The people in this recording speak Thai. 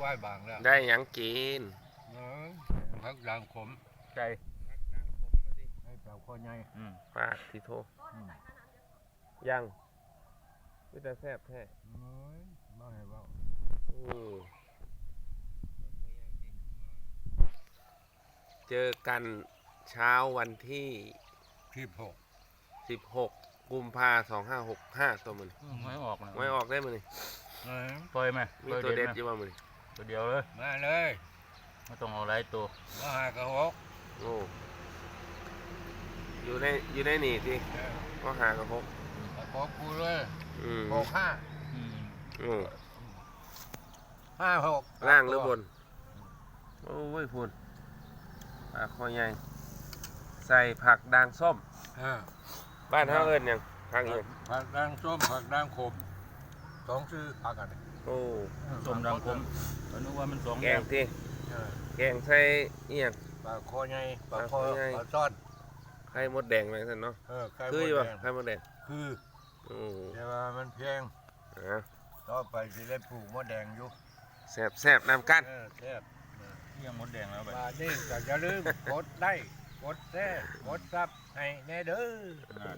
กล้วยบางแล้วได้หยังกินเออพักดังขมใจให้เจ้าข้อใหญ่อืมปากที่โทอืมยังไม่แต่แซ่บแท้เอ้ยบ่ให้เว้าอืมเจอกันเช้าวันที่ ที่หก16 กุมภา2565ตัวมันไม่ออกนะไม่ออกได้มันนี่เออปล่อยไหมมีปล่อยตัวเด็ดไหมอยู่ว่ามันนี่ ตัวเดียวเลยมาเลยไม่ต้องเอาหลายตัวมาหากระหกโอ้อยู่ในอยู่ในนี่ที่เออก็หากระพกกระหกกูเลยอืมหกห้าอืมอืมห้าหกล่างหรือบน โอ้ยพูนปลาคอใหญ่ใส่ผักด่างส้ม เออบ้านเฮาเอิ้นหยังผักหยังผักดังส้มผักดังขม สองชื่อผักอันนี้โอ้ส้มดังคมก็นึกว่ามันสองแกอย่างที่เออแกงใส่อีหยังปลาคอใหญ่ปลาปลาคอคอใหญ่ปลาซ่อนไข่มดแดงอะไรสั่นเนาะเออไข่คือมอยู่ดป่ะแดงไข่มดแดงคือโอ้แต่ว่ามันแพงอะต่อไปจะได้ปลูกมดแดงอยู่แซ่บแซ่บน้ำกันเออแซ่บเที่ยงมดแดงแล้วไปบาดนี้ก็อย่าลืมกดไลค์กดแชร์กดซับให้แน่เด้ออ่า